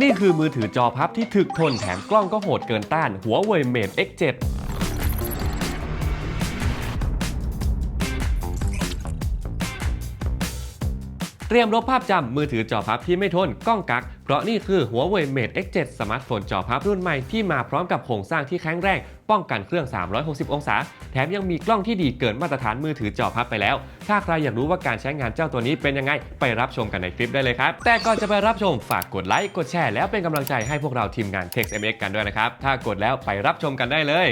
นี่คือมือถือจอพับที่ถึกทนแถมกล้องก็โหดเกินต้านหัวเว่ยเมด X7 เตรียมลบภาพจำมือถือจอพับที่ไม่ทนกล้องกัก เพราะนี่คือหัวเว่ยเมด X7 สมาร์ทโฟนจอพับรุ่นใหม่ที่มาพร้อมกับโครงสร้างที่แข็งแรงป้องกันเครื่อง 360 องศา แถมยังมีกล้องที่ดีเกินมาตรฐานมือถือจอพับไปแล้ว ถ้าใครอยากรู้ว่าการใช้งานเจ้าตัวนี้เป็นยังไง ไปรับชมกันในคลิปได้เลยครับ แต่ก่อนจะไปรับชมฝากกดไลค์กดแชร์แล้วเป็นกำลังใจให้พวกเราทีมงาน TextMX กันด้วยนะครับถ้ากดแล้วไปรับชมกันได้เลย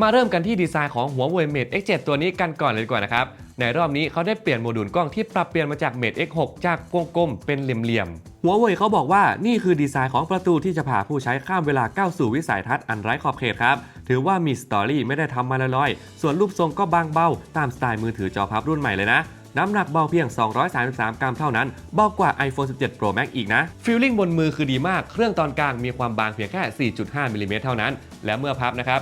มาเริ่มกันที่ดีไซน์ของหัวเว่ย Mate X7 ตัวนี้กันก่อนเลยดีกว่านะครับ ในรอบนี้เขาได้เปลี่ยนโมดูลกล้องที่ปรับเปลี่ยนมาจาก Mate X6 จากกลมๆเป็นเหลี่ยมๆหัวเว่ยเขาบอกว่านี่คือดีไซน์ของประตูที่จะพาผู้ใช้ข้ามเวลาก้าวสู่วิสัยทัศน์อันไร้ขอบเขตครับ ถือว่ามีสตอรี่ไม่ได้ทำมาลอยๆ ส่วนรูปทรงก็บางเบาตามสไตล์มือถือจอพับรุ่นใหม่เลยนะน้ำหนักเบาเพียง 233 กรัมเท่านั้น เบากว่า iPhone 17 Pro Max อีกนะฟีลลิ่งบนมือคือดีมาก เครื่องตอนกลางมีความบางเพียงแค่ 4.5มิลลิเมตรเท่านั้น และเมื่อพับนะครับ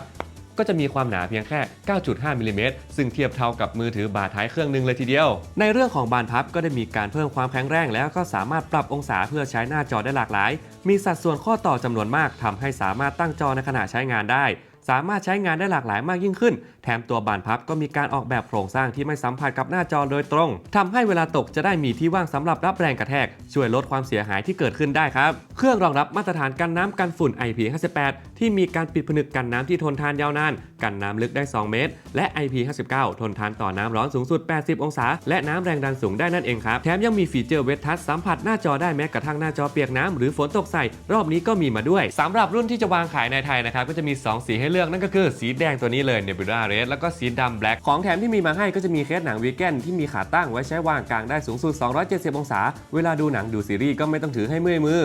ก็จะมีความหนาเพียงแค่ 9.5มิลลิเมตรซึ่งเทียบเท่ากับมือถือบาท้ายเครื่องหนึ่งเลยทีเดียว ในเรื่องของบานพับก็ได้มีการเพิ่มความแข็งแรงแล้วก็สามารถปรับองศาเพื่อใช้หน้าจอได้หลากหลาย มีสัดส่วนข้อต่อจำนวนมากทำให้สามารถตั้งจอในขณะใช้งานได้ สามารถใช้งานได้หลากหลายมากยิ่งขึ้น แถมตัวบานพับก็มีการออกแบบโครงสร้างที่ไม่สัมผัสกับหน้าจอโดยตรงทำให้เวลาตกจะได้มีที่ว่างสำหรับรับแรงกระแทก ช่วยลดความเสียหายที่เกิดขึ้นได้ครับ เครื่องรองรับมาตรฐานกันน้ำกันฝุ่น IP58 ที่มีการปิดผนึกกันน้ำที่ทนทานยาวนาน กันน้ำลึกได้ 2 เมตร และ IP59 ทนทานต่อน้ำร้อนสูงสุด 80 องศา และน้ำแรงดันสูงได้นั่นเองครับ แถมยังมีฟีเจอร์เวททัชสัมผัสหน้าจอได้แม้กระทั่งหน้าจอเปียกน้ำหรือฝนตกใส่รอบนี้ก็มีมาด้วยสำหรับรุ่นที่จะวางขายในไทยนะครับก็จะมี 2 สีให้เลือกนั่นก็คือสีแดงตัวนี้เลย Nebula Red แล้วก็สีดำ Black ของแถมที่มีมาให้ก็จะมีเคสหนังวีแกนที่มีขาตั้งไว้ใช้วางกลางได้สูงสุด 270 องศา เวลาดูหนังดูซีรีส์ก็ไม่ต้องถือให้เมื่อยมือ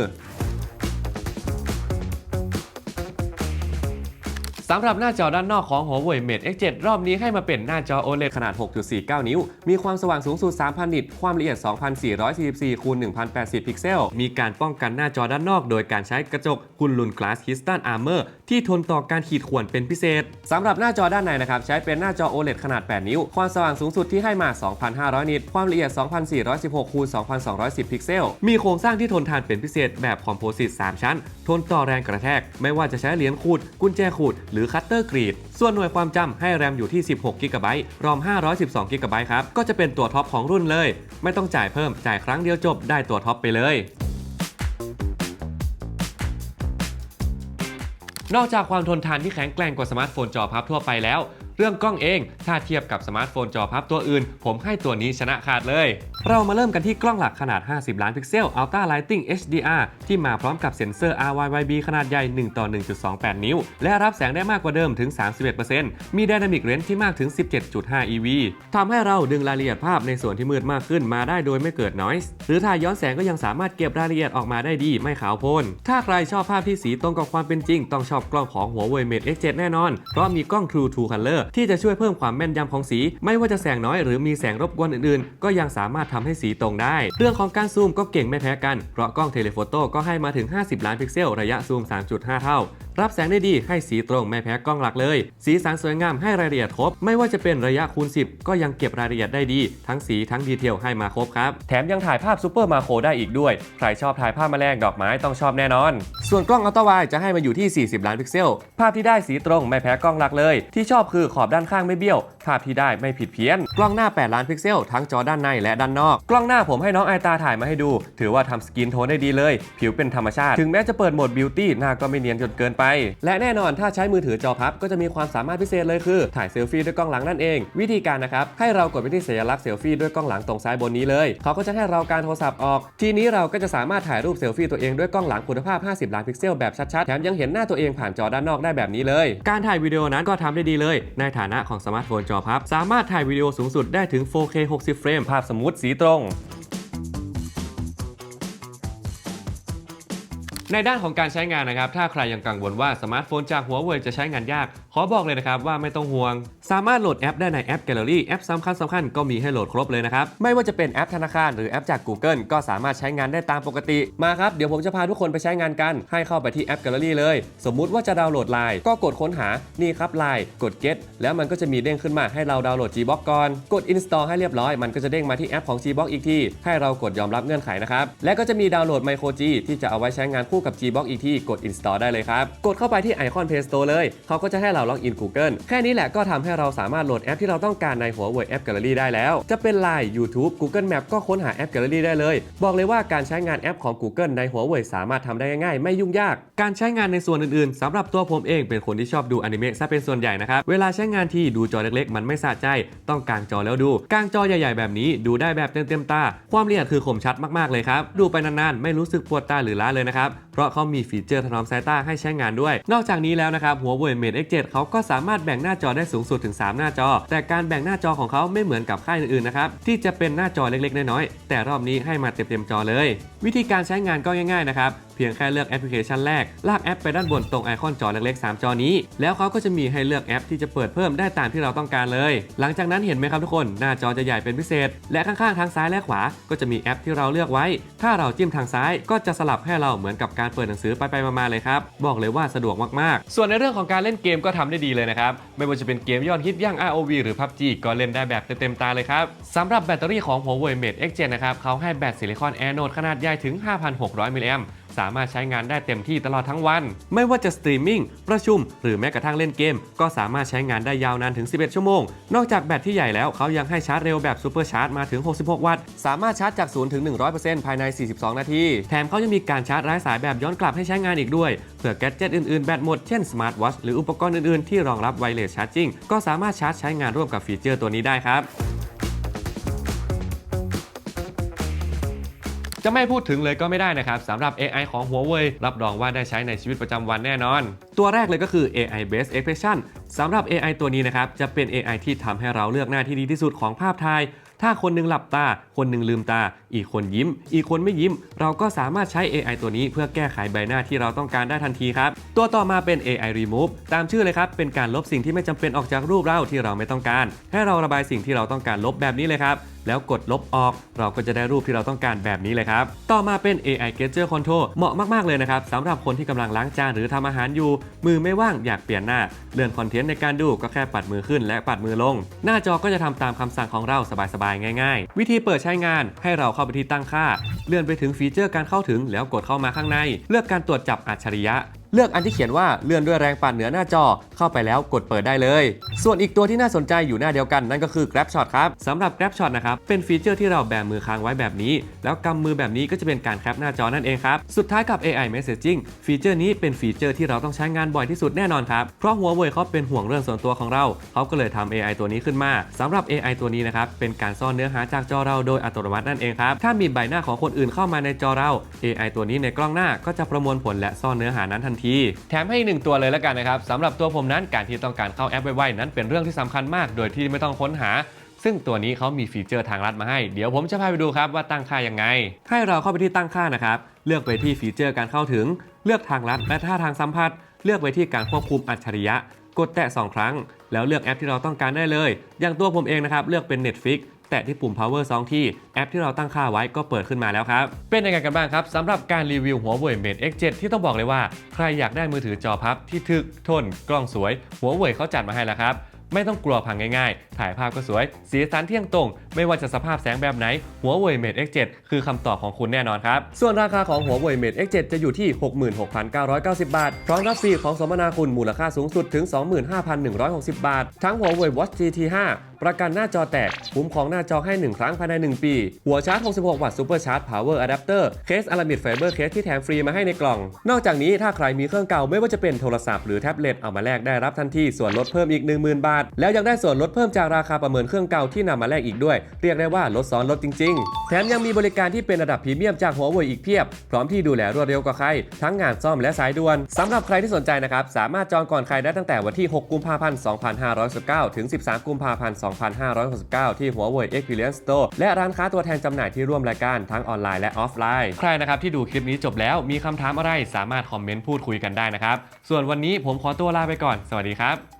สำหรับหน้าจอด้านนอกของ Huawei Mate X7 รอบนี้ให้มาเป็นหน้าจอ OLED ขนาด 6.49 นิ้ว มีความสว่างสูงสุด 3,000 นิต ความละเอียด 2,444คูณ1,080 พิกเซล มีการป้องกันหน้าจอด้านนอก โดยการใช้กระจกคุณลุน Glass Crystal Armor ที่ทนต่อการขีดข่วนเป็นพิเศษสำหรับหน้าจอด้านในนะครับใช้เป็นหน้าจอ OLED ขนาด 8 นิ้ว ความสว่างสูงสุดที่ให้มา 2,500 นิต ความละเอียด 2,416คูณ2,210 พิกเซล มีโครงสร้างที่ทนทานเป็นพิเศษแบบคอมโพสิต3ชั้น ทนต่อแรงกระแทก ไม่ว่าจะใช้เหรียญขูด กุญแจขูดหรือคัตเตอร์กรีดส่วนหน่วยความจำให้แรมอยู่ที่ 16 g b รอม 512 g b ครับ ก็จะเป็นตัวท็อปของรุ่นเลย ไม่ต้องจ่ายเพิ่มจ่ายครั้งเดียวจบได้ตัวท็อปไปเลยนอกจากความทนทานที่แข็งแกร่งกว่าสมาร์ทโฟนจอพับทั่วไปแล้ว เรื่องกล้องเอง ถ้าเทียบกับสมาร์ทโฟนจอพับตัวอื่น ผมให้ตัวนี้ชนะขาดเลย เรามาเริ่มกันที่กล้องหลักขนาด 50 ล้านพิกเซล Ultra Lighting HDR ที่มาพร้อมกับเซ็นเซอร์ RYYB ขนาดใหญ่ 1 ต่อ 1.28 นิ้ว และรับแสงได้มากกว่าเดิมถึง 31%มี Dynamic Range ที่มากถึง 17.5 EV ทำให้เราดึงรายละเอียดภาพในส่วนที่มืดมากขึ้นมาได้โดยไม่เกิด noise หรือถ่ายย้อนแสงก็ยังสามารถเก็บรายละเอียดออกมาได้ดีไม่ขาวโพลนถ้าใครชอบภาพที่สีตรงกับความเป็นจริง ต้องชอบกล้องของ Huawei Mate X7 แน่นอน เพราะมีกล้อง True to Color ที่จะช่วยเพิ่มความแม่นยำของสี ไม่ว่าจะแสงน้อยหรือมีแสงรบกวนอื่นๆ ก็ยังสามารถทำให้สีตรงได้ เรื่องของการซูมก็เก่งไม่แพ้กัน เพราะกล้องเทเลโฟโต้ก็ให้มาถึง 50 ล้านพิกเซล ระยะซูม 3.5 เท่า รับแสงได้ดีให้สีตรงไม่แพ้กล้องหลักเลย สีสันสวยงามให้รายละเอียดครบ ไม่ว่าจะเป็นระยะคูณ 10 ก็ยังเก็บรายละเอียดได้ดี ทั้งสีทั้งดีเทลให้มาครบครับ แถมยังถ่ายภาพซูเปอร์มาโครได้อีกด้วย ใครชอบถ่ายภาพแมลงดอกไม้ต้องชอบแน่นอน ส่วนกล้องอัลตร้าไวด์จะให้มาอยู่ที่ 40 ล้านพิกเซล ภาพที่ได้สีตรงไม่แพ้กล้องหลักเลย ที่ชอบคือขอบด้านข้างไม่เบี้ยว ภาพที่ได้ไม่ผิดเพี้ยน กล้องหน้า 8 ล้านพิกเซล ทั้งจอด้านในและด้านนอก กล้องหน้าผมให้น้องไอตาถ่ายมาให้ดู ถือว่าทำสกินโทนได้ดีเลย ผิวเป็นธรรมชาติ ถึงแม้จะเปิดโหมดบิวตี้หน้าก็ไม่เนียนจนเกินไปและแน่นอนถ้าใช้มือถือจอพับ ก็จะมีความสามารถพิเศษเลยคือ ถ่ายเซลฟี่ด้วยกล้องหลังนั่นเอง วิธีการนะครับ ให้เรากดไปที่สัญลักษณ์เซลฟี่ด้วยกล้องหลังตรงซ้ายบนนี้เลย เขาก็จะให้เราการโทรศัพท์ออก ทีนี้เราก็จะสามารถถ่ายรูปเซลฟี่ตัวเองด้วยกล้องหลังคุณภาพ 50 ล้านพิกเซลแบบชัดๆ แถมยังเห็นหน้าตัวเองผ่านจอด้านนอกได้แบบนี้เลย การถ่ายวิดีโอนั้นก็ทำได้ดีเลย ในฐานะของสมาร์ทโฟนจอพับ สามารถถ่ายวิดีโอสูงสุดได้ถึง 4K 60 เฟรมภาพสมูทสีตรง ในด้านของการใช้งานนะครับ ถ้าใครยังกังวลว่าสมาร์ทโฟนจากหัวเว่ยจะใช้งานยาก ขอบอกเลยนะครับว่าไม่ต้องห่วง สามารถโหลดแอปได้ในแอป Gallery แอปสำคัญสำคัญก็มีให้โหลดครบเลยนะครับ ไม่ว่าจะเป็นแอปธนาคารหรือแอปจาก Google ก็สามารถใช้งานได้ตามปกติ มาครับ เดี๋ยวผมจะพาทุกคนไปใช้งานกัน ให้เข้าไปที่แอป Gallery เลย สมมุติว่าจะดาวน์โหลด Line ก็กดค้นหา นี่ครับ Line กด Get แล้วมันก็จะมีเด้งขึ้นมาให้เราดาวน์โหลด Gbox ก่อน กด Install ให้เรียบร้อย มันก็จะเด้งมาที่แอปของ Gbox อีกทีให้เรากดยอมรับเงื่อนไขนะครับ และก็จะมีดาวน์โหลด Micro G ที่จะเอาไว้ใช้งานคูกับ Gbox อีกทีกด Install ได้เลยครับ กดเข้าไปที่ไอคอน Play Store เลย เขาก็จะให้เราล็อกอิน Google แค่นี้แหละก็ทำให้เราสามารถโหลดแอปที่เราต้องการในหัวเว่ยแอป Gallery ได้แล้ว จะเป็น Line YouTube Google Map ก็ค้นหาแอป Gallery ได้เลย บอกเลยว่าการใช้งานแอปของ Google ในหัวเว่ยสามารถทำได้ง่ายๆไม่ยุ่งยาก การใช้งานในส่วนอื่นๆสำหรับตัวผมเองเป็นคนที่ชอบดูอนิเมะซะเป็นส่วนใหญ่นะครับ เวลาใช้งานที่ดูจอเล็กๆ มันไม่สะใจ ต้องกางจอแล้วดู กางจอใหญ่ๆ แบบนี้ดูได้แบบเต็มๆตา ความละเอียดคือคมชัดมากๆเลยครับ ดูไปนานๆ ไม่รู้สึกปวดตาหรือล้าเลยนะครับ เพราะเขามีฟีเจอร์ถนอมสายตาให้ใช้งานด้วย นอกจากนี้แล้วนะครับหัวเว่ยเมด X7 เขาก็สามารถแบ่งหน้าจอได้สูงสุดถึง 3 หน้าจอ แต่การแบ่งหน้าจอของเขาไม่เหมือนกับค่ายอื่นๆนะครับที่จะเป็นหน้าจอเล็กๆ น้อยๆแต่รอบนี้ให้มาเต็มๆจอเลย วิธีการใช้งานก็ง่ายๆนะครับเพียงแค่เลือกแอปพลิเคชันแรก ลากแอปไปด้านบนตรงไอคอนจอเล็กๆ 3 จอนี้ แล้วเขาก็จะมีให้เลือกแอปที่จะเปิดเพิ่มได้ตามที่เราต้องการเลย หลังจากนั้นเห็นไหมครับทุกคน หน้าจอจะใหญ่เป็นพิเศษ และข้างๆทางซ้ายและขวา ก็จะมีแอปที่เราเลือกไว้ ถ้าเราจิ้มทางซ้ายก็จะสลับให้เราเหมือนกับการเปิดหนังสือไปไปๆมาๆเลยครับ บอกเลยว่าสะดวกมากๆ ส่วนในเรื่องของการเล่นเกมก็ทำได้ดีเลยนะครับ ไม่ว่าจะเป็นเกมยอดฮิตอย่าง ROV หรือ PUBG ก็เล่นได้แบบเต็มๆตาเลยครับสำหรับแบตเตอรี่ของ Huawei Mate X7 นะครับเขาให้แบตซิลิคอนแอโนดขนาดใหญ่ถึง 5,600 มิลลิแอมป์ สามารถใช้งานได้เต็มที่ตลอดทั้งวัน ไม่ว่าจะสตรีมมิ่งประชุม หรือแม้กระทั่งเล่นเกม ก็สามารถใช้งานได้ยาวนานถึง 11 ชั่วโมง นอกจากแบตที่ใหญ่แล้วเขายังให้ชาร์จเร็วแบบซูเปอร์ชาร์จมาถึง 66 วัตต์ สามารถชาร์จจาก0ถึง 100%ภายใน 42 นาที แถมเขายังมีการชาร์จไร้สายแบบย้อนกลับให้ใช้งานอีกด้วย เผื่อแกดเจิตอื่นๆ แบตหมด เช่นสมาร์ทวอชหรืออุปกรณ์อื่นๆ ที่รองรับไวเลสชาร์จิ่งก็สามารถชาร์จใช้งานร่วมกับฟีเจอร์ตัวนี้ได้ครับ จะไม่พูดถึงเลยก็ไม่ได้นะครับสำหรับ AI ของ Huawei รับรองว่าได้ใช้ในชีวิตประจำวันแน่นอน ตัวแรกเลยก็คือ AI Based Expression สำหรับ AI ตัวนี้นะครับจะเป็น AI ที่ทำให้เราเลือกหน้าที่ดีที่สุดของภาพถ่ายถ้าคนหนึงหลับตา คนหนึงลืมตา อีกคนยิ้ม อีกคนไม่ยิ้ม เราก็สามารถใช้ AI ตัวนี้เพื่อแก้ไขใบหน้าที่เราต้องการได้ทันทีครับ ตัวต่อมาเป็น AI Remove ตามชื่อเลยครับ เป็นการลบสิ่งที่ไม่จำเป็นออกจากรูปเราที่เราไม่ต้องการ ให้เราระบายสิ่งที่เราต้องการลบแบบนี้เลยครับ แล้วกดลบออก เราก็จะได้รูปที่เราต้องการแบบนี้เลยครับ ต่อมาเป็น AI Gesture Control เหมาะมากๆเลยนะครับสำหรับคนที่กำลังล้างจานหรือทำอาหารอยู่ มือไม่ว่างอยากเปลี่ยนหน้า เลื่อนคอนเทนต์ในการดูก็แค่ปัดมือขึ้นและปัดมือลง หน้าจอก็จะทำตามคำสั่งของเราสบายๆ ง่าย ๆ วิธีเปิดใช้งานให้เราเข้าไปที่ตั้งค่า เลื่อนไปถึงฟีเจอร์การเข้าถึง แล้วกดเข้ามาข้างใน เลือกการตรวจจับอัจฉริยะ เลือกอันที่เขียนว่าเลื่อนด้วยแรงปั่นเหนือหน้าจอเข้าไปแล้วกดเปิดได้เลย ส่วนอีกตัวที่น่าสนใจอยู่หน้าเดียวกันนั่นก็คือ Grab Shot ครับสำหรับ Grab Shot นะครับเป็นฟีเจอร์ที่เราแบมือค้างไว้แบบนี้ แล้วกำมือแบบนี้ก็จะเป็นการแคปหน้าจอนั่นเองครับสุดท้ายกับ AI Messaging ฟีเจอร์นี้เป็นฟีเจอร์ที่เราต้องใช้งานบ่อยที่สุดแน่นอนครับเพราะหัวเว่ยเขาเป็นห่วงเรื่องส่วนตัวของเราเขาก็เลยทำ AI ตัวนี้ขึ้นมาสำหรับ AI ตัวนี้นะครับเป็นการซ่อนเนื้อหาจากจอเราโดยอัตโนมัตินั่นเองครับถ้ามีใบหน้าของคนอื่นเข้ามาในจอเรา AI ตัวนี้ในกล้องหน้าก็จะประมวลผลและซ่อนเนื้อหานั้นทันที แถมให้อีกหนึ่งตัวเลยแล้วกันนะครับสำหรับตัวผมนั้นการที่ต้องการเข้าแอปไวๆนั้นเป็นเรื่องที่สำคัญมาก โดยที่ไม่ต้องค้นหาซึ่งตัวนี้เขามีฟีเจอร์ทางลัดมาให้ เดี๋ยวผมจะพาไปดูครับว่าตั้งค่ายังไง ให้เราเข้าไปที่ตั้งค่านะครับ เลือกไปที่ฟีเจอร์การเข้าถึง เลือกทางลัดและท่าทางสัมผัส เลือกไปที่การควบคุมอัจฉริยะ กดแตะ 2 ครั้ง แล้วเลือกแอปที่เราต้องการได้เลย อย่างตัวผมเองนะครับ เลือกเป็น Netflix แตะที่ปุ่ม power 2 ที่แอปที่เราตั้งค่าไว้ก็เปิดขึ้นมาแล้วครับ เป็นยังไงกันบ้างครับสำหรับการรีวิวหัวเว่ย Mate X7 ที่ต้องบอกเลยว่า ใครอยากได้มือถือจอพับที่ทึกทน กล้องสวย หัวเว่ยเขาจัดมาให้แล้วครับไม่ต้องกลัวพังง่ายๆ ถ่ายภาพก็สวย สีสันเที่ยงตรง ไม่ว่าจะสภาพแสงแบบไหน หัวเว่ย Mate X7 คือคำตอบของคุณแน่นอนครับ ส่วนราคาของหัวเว่ย Mate X7 จะอยู่ที่ 66,990 บาท พร้อมรับฟรีของสมนาคุณมูลค่าสูงสุดถึง 25,160 บาท ทั้งหัวเว่ย Watch GT 5ประกันหน้าจอแตกคุ้มครองหน้าจอให้ 1 ครั้งภายใน 1 ปี หัวชาร์จ 66 วัตต์ Super Charge Power Adapter เคสอารามิดไฟเบอร์เคสที่แถมฟรีมาให้ในกล่อง นอกจากนี้ถ้าใครมีเครื่องเก่าไม่ว่าจะเป็นโทรศัพท์หรือแท็บเล็ตเอามาแลกได้รับทันทีส่วนลดเพิ่มอีก 10,000 บาท แล้วยังได้ส่วนลดเพิ่มจากราคาประเมินเครื่องเก่าที่นำมาแลกอีกด้วย เรียกได้ว่าลดซ้อนลดจริง ๆ แถมยังมีบริการที่เป็นระดับพรีเมียมจากหัวเว่ยอีกเพียบ พร้อมที่ดูแลรวดเร็วกว่าใคร ทั้งงานซ่อมและสายด่วนสำหรับใครที่สนใจนะครับสามารถจองก่อนใครได้ตั้งแต่วันที่ 6 กุมภาพันธ์ 2519 ถึง 13 กุมภาพันธ์2569 ที่หัวเว่ย Experience Store และร้านค้าตัวแทนจำหน่ายที่ร่วมรายการทั้งออนไลน์และออฟไลน์ ใครนะครับที่ดูคลิปนี้จบแล้วมีคำถามอะไรสามารถคอมเมนต์พูดคุยกันได้นะครับ ส่วนวันนี้ผมขอตัวลาไปก่อน สวัสดีครับ